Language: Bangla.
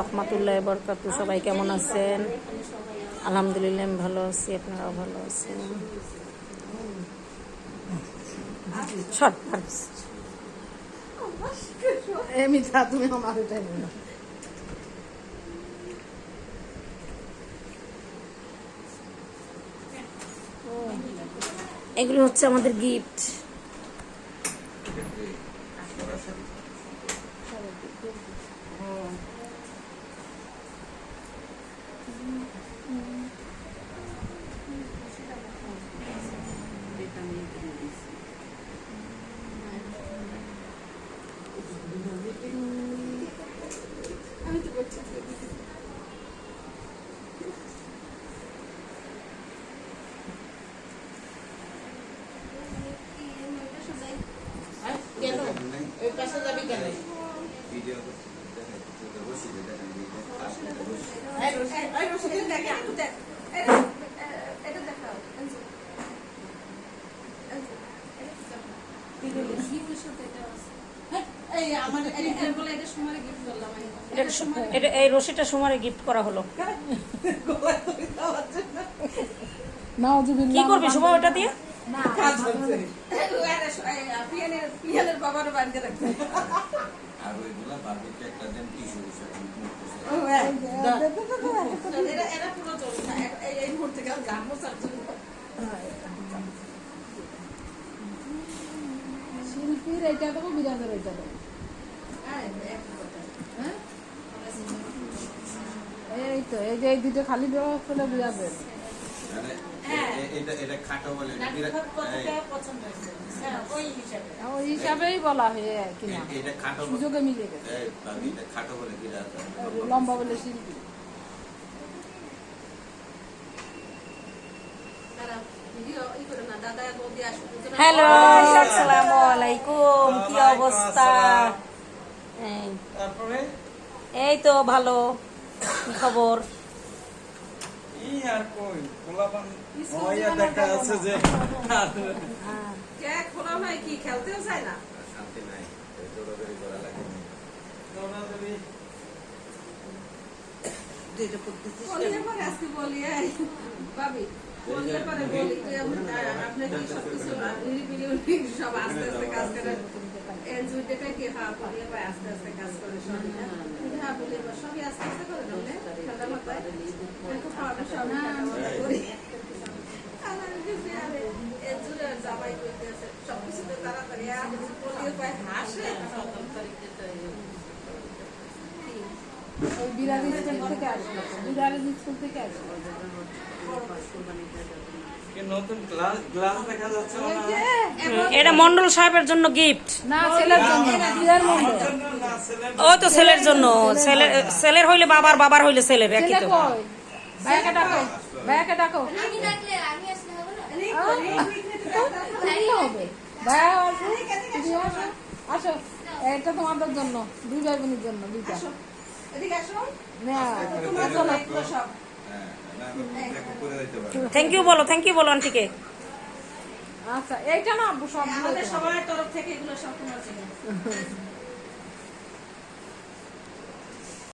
রহমতুল্লাহ বরকাত সবাই কেমন আছেন? আলহামদুলিল্লাহ আমি ভালো আছি আপনারাও ভালো আছেন। তুমি আমার এটাই বলো। এগুলো হচ্ছে আমাদের গিফট। ওই পাশে যাবি কেন এই রশিটা সুমারে গিফট করা হলো কি করবি সুমা ওটা দিয়ে পিয়ালের বাবার বাড়িতে রাখতে আর ওইগুলা বারবিকে একটা দেন টিস্যু এরা এরা পুরো চলছে না এই মুহূর্তে জানব শিল্পীর এইটা দেবো বিরাজের এইটা দেবো হ্যাঁ এই তো এই যে এই দুটো খালি দেওয়া হলে বিরাজের। মানে এটা এটা খাটো বলে এটা বিরাট পছন্দ হয়েছে? হ্যাঁ ওই হিসাবেই বলা হয় কিনা এটা খাটো সুযোগে মিলে গেছে। এটা খাটো বলে বিরাট। লম্বা বলে শিল্পী। তারা ভিডিও ই করে না দাদা বৌদি আসবে হ্যালো আসসালামু আলাইকুম কি অবস্থা? এই। এই তো ভালো কি খবর? এই আর কই পোলাপান হইয়া দেখা আছে যে কে খোলা নাই কি? খেলতেও চায় না। শান্তি নাই। দৌড়াদৌড়ি করা লাগে দৌড়াদৌড়ি। বলিয়ে পরে আজকে বলি এই ভাবি বললে পরে বলি যে আপনি কি সব কিছু নিরিবিলি সব আস্তে আস্তে কাজ করে। কি হ্যাঁ বলিয়ে আস্তে আস্তে কাজ করে সব হ্যাঁ বলি সবই আস্তে আস্তে করে স্কুল থেকে আসলো স্কুল থেকে আসলো এটা মন্ডল সাহেবের জন্য গিফট না ছেলের জন্য। ও তো ছেলের জন্য। ছেলের ছেলের হইলে বাবার বাবার হইলে ছেলের একই তো। ভাইয়াকে ডাকো ভাইয়াকে ডাকো হবে ভাইয়া আসো তুমি আসো আসো এটা তোমাদের জন্য দুই ভাই বোনের জন্য দুইটা এদিকে আসো না তোমরা চলো এগুলো সব হ্যাঁ না দেখো করে দিতে পারে থ্যাংক ইউ বলো থ্যাংক ইউ বলো আন্টিকে আচ্ছা এইটা না সব আমাদের সবার তরফ থেকে এগুলো সব তোমার জন্য